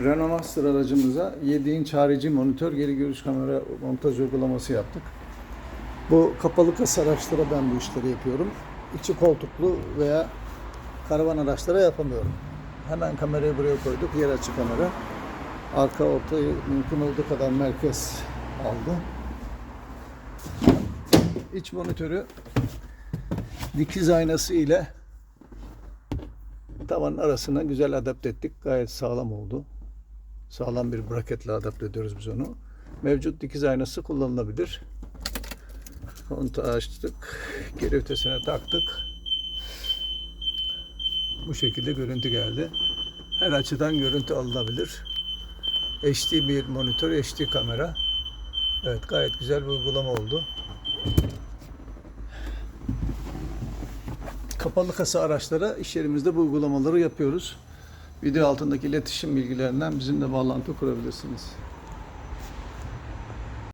Renault Master aracımıza 7 inç harici monitör geri görüş kamera montaj uygulaması yaptık. Bu kapalı kasa araçlara ben bu işleri yapıyorum. İçi koltuklu veya karavan araçlara yapamıyorum. Hemen kamerayı buraya koyduk. Yer açı kamera. Arka ortayı mümkün olduğu kadar merkez aldı. İç monitörü dikiz aynası ile tavanın arasına güzel adapte ettik. Gayet sağlam oldu. Sağlam bir braketle adapte ediyoruz biz onu. Mevcut dikiz aynası kullanılabilir. Kontağı açtık. Geri vitesine taktık. Bu şekilde görüntü geldi. Her açıdan görüntü alınabilir. HD bir monitör, HD kamera. Evet gayet güzel bir uygulama oldu. Kapalı kasa araçlara iş yerimizde bu uygulamaları yapıyoruz. Video altındaki iletişim bilgilerinden bizimle bağlantı kurabilirsiniz.